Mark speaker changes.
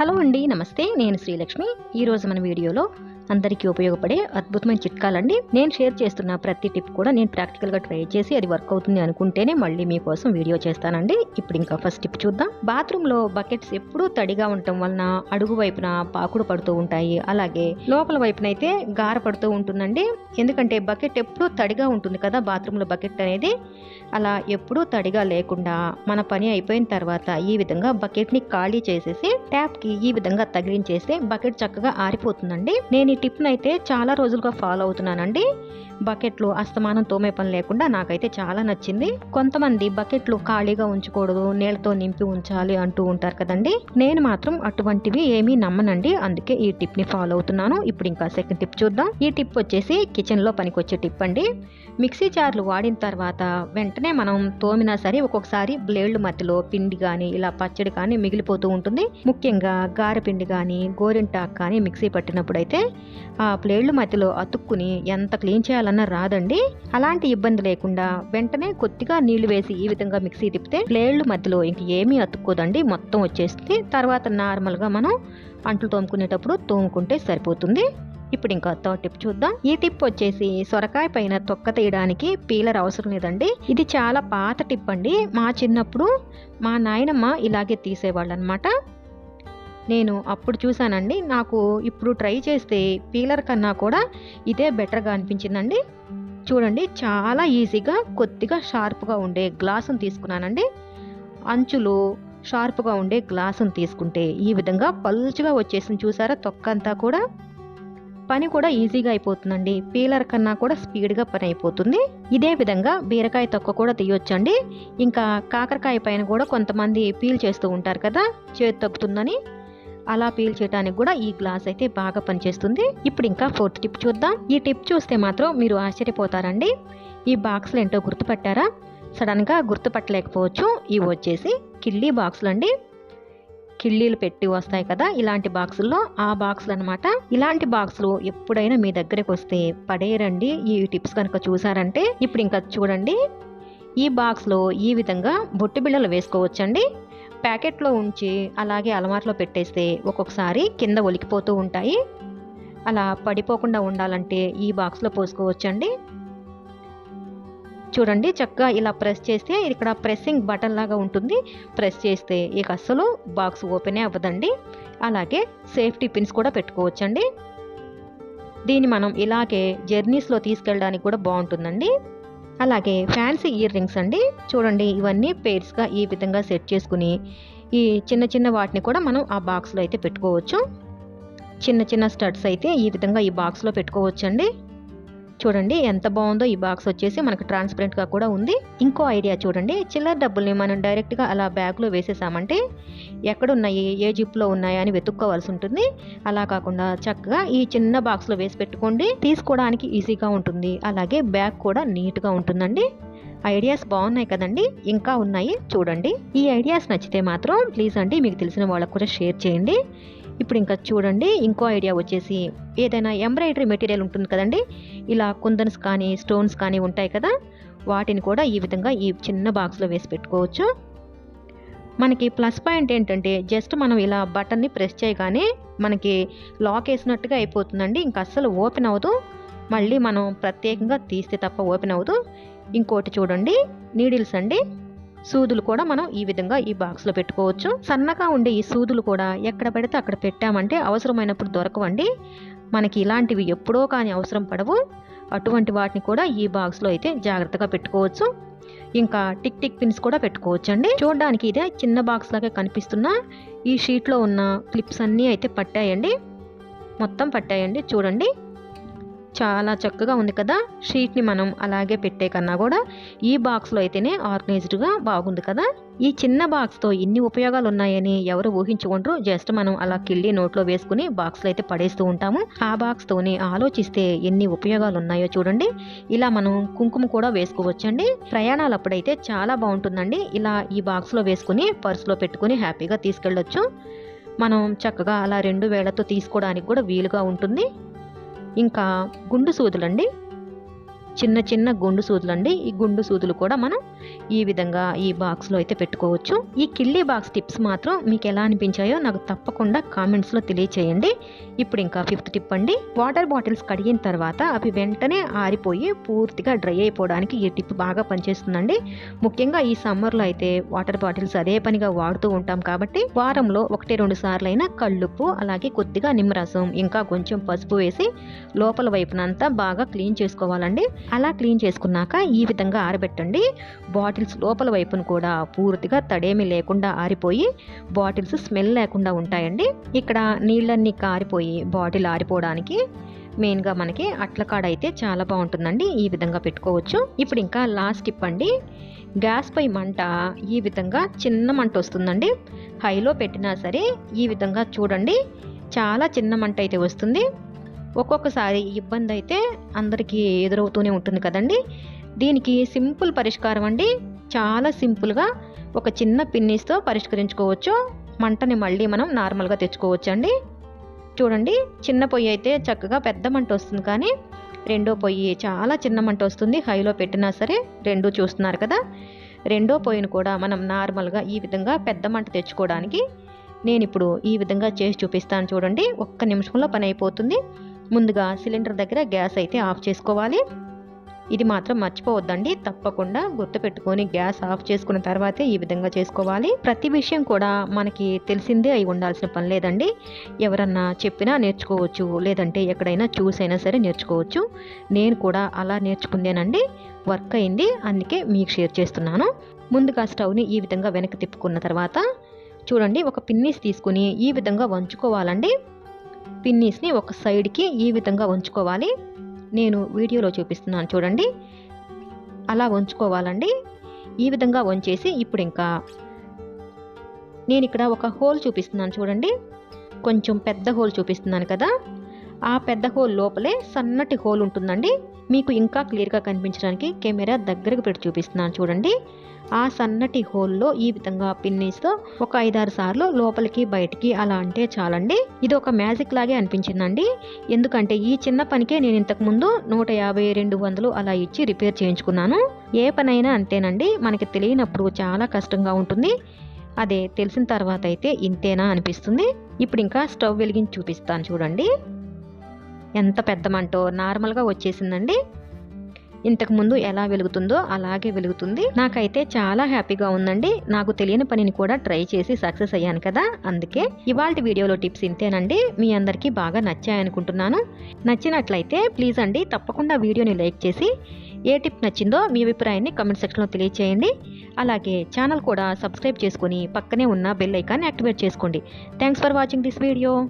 Speaker 1: Hello అండి నమస్తే నేను శ్రీలక్ష్మి. ఈరోజు మన వీడియోలో అందరికీ ఉపయోగపడే అద్భుతమైన చిట్కాలండి. నేను షేర్ చేస్తున్న ప్రతి టిప్ కూడా నేను ప్రాక్టికల్గా ట్రై చేసి అది వర్క్ అవుతుంది అనుకుంటేనే మళ్ళీ మీకోసం వీడియో చేస్తానండి. ఇప్పుడు ఇంకా ఫస్ట్ టిప్ చూద్దాం. బాత్రూంలో బకెట్స్ ఎప్పుడూ తడిగా ఉండటం వలన అడుగు వైపున పాకుడు పడుతూ ఉంటాయి. అలాగే లోపల వైపున అయితే గార పడుతూ ఉంటుందండి. ఎందుకంటే బకెట్ ఎప్పుడూ తడిగా ఉంటుంది కదా బాత్రూంలో బకెట్ అనేది. అలా ఎప్పుడూ తడిగా లేకుండా మన పని అయిపోయిన తర్వాత ఈ విధంగా బకెట్ని ఖాళీ చేసేసి ట్యాప్కి ఈ విధంగా తగిలించేస్తే బకెట్ చక్కగా ఆరిపోతుందండి. నేను ఈ టిప్ని అయితే చాలా రోజులుగా ఫాలో అవుతున్నానండి. బకెట్లు అస్తమానం తోమే పని లేకుండా నాకైతే చాలా నచ్చింది. కొంతమంది బకెట్లు ఖాళీగా ఉంచకూడదు నీళ్ళతో నింపి ఉంచాలి అంటూ ఉంటారు కదండి. నేను మాత్రం అటువంటివి ఏమీ నమ్మనండి. అందుకే ఈ టిప్ని ఫాలో అవుతున్నాను. ఇప్పుడు ఇంకా సెకండ్ టిప్ చూద్దాం. ఈ టిప్ వచ్చేసి కిచెన్లో పనికొచ్చే టిప్ అండి. మిక్సీ జార్లు వాడిన తర్వాత వెంటనే మనం తోమినా సరే ఒక్కొక్కసారి బ్లేడ్ల మధ్యలో పిండి కానీ ఇలా పచ్చడి కానీ మిగిలిపోతూ ఉంటుంది. ముఖ్యంగా గారెపిండి కానీ గోరింటాకు కానీ మిక్సీ పట్టినప్పుడు అయితే ఆ బ్లేడ్ల మధ్యలో అతుక్కుని ఎంత క్లీన్ చేయాలన్నా రాదండి. అలాంటి ఇబ్బంది లేకుండా వెంటనే కొద్దిగా నీళ్ళు వేసి ఈ విధంగా మిక్సీ తిప్పితే బ్లేడ్ల మధ్యలో ఇంక ఏమీ అతుక్కోదండి. మొత్తం వచ్చేస్తుంది తర్వాత నార్మల్గా మనం అంట్లు తోముకునేటప్పుడు తోముకుంటే సరిపోతుంది. ఇప్పుడు ఇంకా థర్డ్ టిప్ చూద్దాం. ఈ టిప్ వచ్చేసి సొరకాయ పైన తొక్క తీయడానికి పీలర్ అవసరం లేదండి. ఇది చాలా పాత టిప్ అండి. మా చిన్నప్పుడు మా నాయనమ్మ ఇలాగే తీసేవాళ్ళు అనమాట నేను అప్పుడు చూశానండి. నాకు ఇప్పుడు ట్రై చేస్తే పీలర్ కన్నా కూడా ఇదే బెటర్గా అనిపించిందండి. చూడండి చాలా ఈజీగా కొద్దిగా షార్ప్గా ఉండే గ్లాసును తీసుకున్నానండి. అంచులు షార్ప్గా ఉండే గ్లాసును తీసుకుంటే ఈ విధంగా పలుచుగా వచ్చేసింది చూసారా? తొక్క అంతా కూడా పని కూడా ఈజీగా అయిపోతుందండి. పీలర్ కన్నా కూడా స్పీడ్గా పని అయిపోతుంది. ఇదే విధంగా బీరకాయ తొక్క కూడా తీయొచ్చండి. ఇంకా కాకరకాయ పైన కూడా కొంతమంది పీల్ చేస్తూ ఉంటారు కదా? చేతి తగ్గుతుందని అలా పీల్చేయడానికి కూడా ఈ గ్లాస్ అయితే బాగా పనిచేస్తుంది. ఇప్పుడు ఇంకా ఫోర్త్ టిప్ చూద్దాం. ఈ టిప్ చూస్తే మాత్రం మీరు ఆశ్చర్యపోతారండి. ఈ బాక్స్లు ఏంటో గుర్తుపట్టారా? సడన్గా గుర్తుపట్టలేకపోవచ్చు. ఇవి వచ్చేసి కిల్లీ బాక్సులు అండి కిళ్ళీలు పెట్టి వస్తాయి కదా ఇలాంటి బాక్సుల్లో ఆ బాక్సులు అనమాట ఇలాంటి బాక్సులు ఎప్పుడైనా మీ దగ్గరకు వస్తే పడేయరండి. ఈ టిప్స్ కనుక చూసారంటే ఇప్పుడు ఇంకా చూడండి. ఈ బాక్స్లో ఈ విధంగా బొట్టు బిళ్ళలు వేసుకోవచ్చండి. ప్యాకెట్లో ఉంచి అలాగే అలమార్లో పెట్టేస్తే ఒక్కొక్కసారి కింద ఒలికిపోతూ ఉంటాయి. అలా పడిపోకుండా ఉండాలంటే ఈ బాక్స్లో పోసుకోవచ్చండి. చూడండి చక్కగా ఇలా ప్రెస్ చేస్తే ఇక్కడ ప్రెస్సింగ్ బటన్ లాగా ఉంటుంది. ప్రెస్ చేస్తే ఇక అస్సలు బాక్స్ ఓపెనే అవ్వదండి. అలాగే సేఫ్టీ పిన్స్ కూడా పెట్టుకోవచ్చండి. దీన్ని మనం ఇలాగే జర్నీస్లో తీసుకెళ్ళడానికి కూడా బాగుంటుందండి. అలాగే ఫ్యాన్సీ ఇయర్ రింగ్స్ అండి. చూడండి ఇవన్నీ పేర్స్గా ఈ విధంగా సెట్ చేసుకుని ఈ చిన్న చిన్న వాటిని కూడా మనం ఆ బాక్స్లో అయితే పెట్టుకోవచ్చు. చిన్న చిన్న స్టడ్స్ అయితే ఈ విధంగా ఈ బాక్స్లో పెట్టుకోవచ్చండి. చూడండి ఎంత బాగుందో ఈ బాక్స్ వచ్చేసి మనకు ట్రాన్స్పరెంట్గా కూడా ఉంది. ఇంకో ఐడియా చూడండి చిల్లర డబ్బుల్ని మనం డైరెక్ట్గా అలా బ్యాగ్లో వేసేసామంటే ఎక్కడున్నాయి ఏ జిప్లో ఉన్నాయా అని వెతుక్కోవాల్సి ఉంటుంది. అలా కాకుండా చక్కగా ఈ చిన్న బాక్స్లో వేసి పెట్టుకోండి తీసుకోవడానికి ఈజీగా ఉంటుంది. అలాగే బ్యాగ్ కూడా నీట్గా ఉంటుందండి. ఐడియాస్ బాగున్నాయి కదండి ఇంకా ఉన్నాయి చూడండి. ఈ ఐడియాస్ నచ్చితే మాత్రం ప్లీజ్ అండి మీకు తెలిసిన వాళ్ళకు కూడా షేర్ చేయండి. ఇప్పుడు ఇంకా చూడండి ఇంకో ఐడియా వచ్చేసి ఏదైనా ఎంబ్రాయిడరీ మెటీరియల్ ఉంటుంది కదండి? ఇలా కుందన్స్ కానీ స్టోన్స్ కానీ ఉంటాయి కదా? వాటిని కూడా ఈ విధంగా ఈ చిన్న బాక్స్లో వేసి పెట్టుకోవచ్చు. మనకి ప్లస్ పాయింట్ ఏంటంటే జస్ట్ మనం ఇలా బటన్ని ప్రెస్ చేయగానే మనకి లాక్ వేసినట్టుగా అయిపోతుందండి. ఇంకా అస్సలు ఓపెన్ అవ్వదు. మళ్ళీ మనం ప్రత్యేకంగా తీస్తే తప్ప ఓపెన్ అవ్వదు. ఇంకోటి చూడండి నీడిల్స్ అండి. సూదులు కూడా మనం ఈ విధంగా ఈ బాక్స్లో పెట్టుకోవచ్చు. సన్నగా ఉండే ఈ సూదులు కూడా ఎక్కడ పడితే అక్కడ పెట్టామంటే అవసరమైనప్పుడు దొరకవండి. మనకి ఇలాంటివి ఎప్పుడో కానీ అవసరం పడవు. అటువంటి వాటిని కూడా ఈ బాక్స్లో అయితే జాగ్రత్తగా పెట్టుకోవచ్చు. ఇంకా టిక్ టిక్ పిన్స్ కూడా పెట్టుకోవచ్చు అండి చూడడానికి ఇదే చిన్న బాక్స్ లాగా కనిపిస్తున్న ఈ షీట్లో ఉన్న క్లిప్స్ అన్నీ అయితే పట్టాయండి. మొత్తం పట్టాయండి. చూడండి. చాలా చక్కగా ఉంది కదా. షీట్ని మనం అలాగే పెట్టే కన్నా కూడా ఈ బాక్స్లో అయితేనే ఆర్గనైజ్డ్గా బాగుంది కదా. ఈ చిన్న బాక్స్తో ఇన్ని ఉపయోగాలు ఉన్నాయని ఎవరు ఊహించుకుంటారు జస్ట్ మనం అలా కిళ్ళి నోట్లో వేసుకుని బాక్స్లో అయితే పడేస్తూ ఉంటాము. ఆ బాక్స్తోనే ఆలోచిస్తే ఎన్ని ఉపయోగాలు ఉన్నాయో చూడండి. ఇలా మనం కుంకుమ కూడా వేసుకోవచ్చండి. ప్రయాణాలు అప్పుడైతే చాలా బాగుంటుందండి. ఇలా ఈ బాక్స్లో వేసుకుని పర్స్లో పెట్టుకుని హ్యాపీగా తీసుకెళ్ళొచ్చు. మనం చక్కగా అలా రెండు వేళ్ళతో తీసుకోవడానికి కూడా వీలుగా ఉంటుంది. ఇంకా గుండు సూదులండి. చిన్న చిన్న గుండు సూదులండి. ఈ గుండు సూదులు కూడా మనం ఈ విధంగా ఈ బాక్స్లో అయితే పెట్టుకోవచ్చు. ఈ కిల్లీ బాక్స్ టిప్స్ మాత్రం మీకు ఎలా అనిపించాయో నాకు తప్పకుండా కామెంట్స్లో తెలియచేయండి. ఇప్పుడు ఇంకా ఫిఫ్త్ టిప్ అండి. వాటర్ బాటిల్స్ కడిగిన తర్వాత అవి వెంటనే ఆరిపోయి పూర్తిగా డ్రై అయిపోవడానికి ఈ టిప్ బాగా పనిచేస్తుందండి. ముఖ్యంగా ఈ సమ్మర్లో అయితే వాటర్ బాటిల్స్ అదే పనిగా వాడుతూ ఉంటాం కాబట్టి వారంలో ఒకటి రెండు సార్లు అయినా కళ్ళుప్పు అలాగే కొద్దిగా నిమ్మరసం ఇంకా కొంచెం పసుపు వేసి లోపల వైపునంతా బాగా క్లీన్ చేసుకోవాలండి. అలా క్లీన్ చేసుకున్నాక ఈ విధంగా ఆరబెట్టండి. బాటిల్స్ లోపల వైపును కూడా పూర్తిగా తడేమి లేకుండా ఆరిపోయి బాటిల్స్ స్మెల్ లేకుండా ఉంటాయండి. ఇక్కడ నీళ్ళన్నీ కారిపోయి బాటిల్ ఆరిపోవడానికి మెయిన్గా మనకి అట్ల కాడ అయితే చాలా బాగుంటుందండి. ఈ విధంగా పెట్టుకోవచ్చు. ఇప్పుడు ఇంకా లాస్ట్ టిప్ అండి. గ్యాస్ పై మంట ఈ విధంగా చిన్న మంట వస్తుందండి. హైలో పెట్టినా సరే ఈ విధంగా చూడండి. చాలా చిన్న మంట అయితే వస్తుంది. ఒక్కొక్కసారి ఇబ్బంది అయితే అందరికీ ఎదురవుతూనే ఉంటుంది కదండి. దీనికి సింపుల్ పరిష్కారం అండి. చాలా సింపుల్గా ఒక చిన్న పిన్నీస్తో పరిష్కరించుకోవచ్చు. మంటని మళ్ళీ మనం నార్మల్గా తెచ్చుకోవచ్చు అండి చూడండి చిన్న పొయ్యి అయితే చక్కగా పెద్ద మంట వస్తుంది కానీ రెండో పొయ్యి చాలా చిన్న మంట వస్తుంది. హైలో పెట్టినా సరే రెండు చూస్తున్నారు కదా. రెండో పొయ్యిని కూడా మనం నార్మల్గా ఈ విధంగా పెద్ద మంట తెచ్చుకోవడానికి నేను ఇప్పుడు ఈ విధంగా చేసి చూపిస్తాను చూడండి. ఒక్క నిమిషంలో పని అయిపోతుంది. ముందుగా సిలిండర్ దగ్గర గ్యాస్ అయితే ఆఫ్ చేసుకోవాలి. ఇది మాత్రం మర్చిపోవద్దండి. తప్పకుండా గుర్తుపెట్టుకొని గ్యాస్ ఆఫ్ చేసుకున్న తర్వాతే ఈ విధంగా చేసుకోవాలి. ప్రతి విషయం కూడా మనకి తెలిసిందే అయి ఉండాల్సిన పని లేదండి. ఎవరన్నా చెప్పినా నేర్చుకోవచ్చు. లేదంటే ఎక్కడైనా చూసైనా సరే నేర్చుకోవచ్చు. నేను కూడా అలా నేర్చుకుందేనండి వర్క్ అయింది. అందుకే మీకు షేర్ చేస్తున్నాను. ముందుగా స్టవ్ని ఈ విధంగా వెనక్కి తిప్పుకున్న తర్వాత చూడండి ఒక పిన్నీస్ తీసుకుని ఈ విధంగా వంచుకోవాలండి. పిన్నీస్ని ఒక సైడ్కి ఈ విధంగా వంచుకోవాలి. నేను వీడియోలో చూపిస్తున్నాను చూడండి. అలా వంచుకోవాలండి ఈ విధంగా వంచేసి ఇప్పుడు ఇంకా నేను ఇక్కడ ఒక హోల్ చూపిస్తున్నాను చూడండి. కొంచెం పెద్ద హోల్ చూపిస్తున్నాను కదా. ఆ పెద్ద హోల్ లోపలే సన్నటి హోల్ ఉంటుందండి. మీకు ఇంకా క్లియర్గా కనిపించడానికి కెమెరా దగ్గరకు పెట్టి చూపిస్తున్నాను చూడండి. ఆ సన్నటి హోల్లో ఈ విధంగా పిన్నీస్తో ఒక ఐదారు సార్లు లోపలికి బయటికి అలా అంటే చాలండి. ఇది ఒక మ్యాజిక్ లాగే అనిపించిందండి. ఎందుకంటే ఈ చిన్న పనికే నేను ఇంతకుముందు నూట యాభై రెండు వందలు అలా ఇచ్చి రిపేర్ చేయించుకున్నాను. ఏ పనైనా అంతేనండి. మనకి తెలియనప్పుడు చాలా కష్టంగా ఉంటుంది. అదే తెలిసిన తర్వాత అయితే ఇంతేనా అనిపిస్తుంది. ఇప్పుడు ఇంకా స్టవ్ వెలిగించి చూపిస్తాను చూడండి. ఎంత పెద్దమంటో నార్మల్గా వచ్చేసిందండి. ఇంతకుముందు ఎలా వెలుగుతుందో అలాగే వెలుగుతుంది. నాకైతే చాలా హ్యాపీగా ఉందండి. నాకు తెలియని పనిని కూడా ట్రై చేసి సక్సెస్ అయ్యాను కదా అందుకే ఇవాళ వీడియోలో టిప్స్ ఇంతేనండి. మీ అందరికీ బాగా నచ్చాయనుకుంటున్నాను. నచ్చినట్లయితే ప్లీజ్ అండి తప్పకుండా వీడియోని లైక్ చేసి ఏ టిప్ నచ్చిందో మీ అభిప్రాయాన్ని కమెంట్ సెక్షన్లో తెలియచేయండి. అలాగే ఛానల్ కూడా సబ్స్క్రైబ్ చేసుకుని పక్కనే ఉన్న బెల్ ఐకాన్ యాక్టివేట్ చేసుకోండి. Thanks for watching this video.